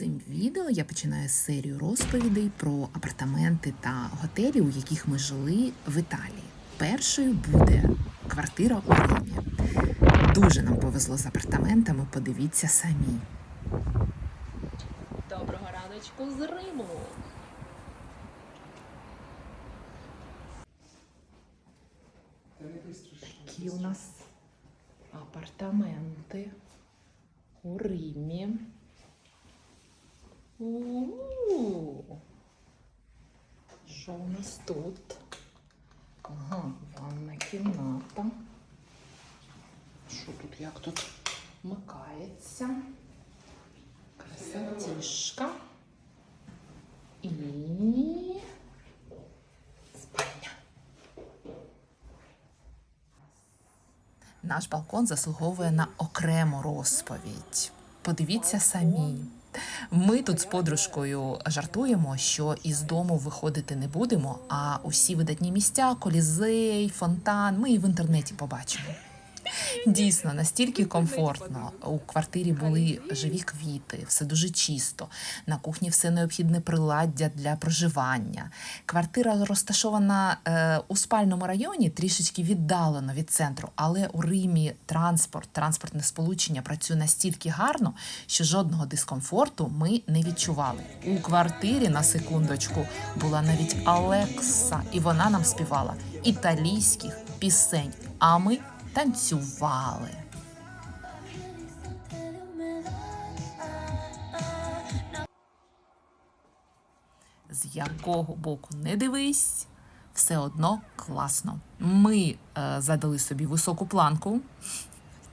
Цим відео я починаю серію розповідей про апартаменти та готелі, у яких ми жили в Італії. Першою буде квартира у Римі. Дуже нам повезло з апартаментами, подивіться самі. Доброго раночку з Риму. Які у нас апартаменти у Римі. У-у-у. Що у нас тут? Ага, ванна кімната. Що тут, як тут вмикається? Красотішка. І спальня. Наш балкон заслуговує на окрему розповідь. Подивіться самі. Ми тут з подружкою жартуємо, що із дому виходити не будемо, а усі видатні місця, колізей, фонтан, ми і в інтернеті побачимо. Дійсно, настільки комфортно. У квартирі були живі квіти, все дуже чисто. На кухні все необхідне приладдя для проживання. Квартира розташована е, у спальному районі, трішечки віддалено від центру, але у Римі транспорт, транспортне сполучення працює настільки гарно, що жодного дискомфорту ми не відчували. У квартирі на секундочку була навіть Алекса, і вона нам співала італійських пісень. А ми танцювали. З якого боку не дивись, все одно класно. Ми е, задали собі високу планку.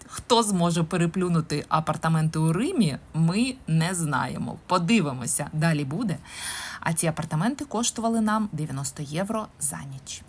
Хто зможе переплюнути апартаменти у Римі, ми не знаємо. Подивимося, далі буде. А ці апартаменти коштували нам 90 євро за ніч.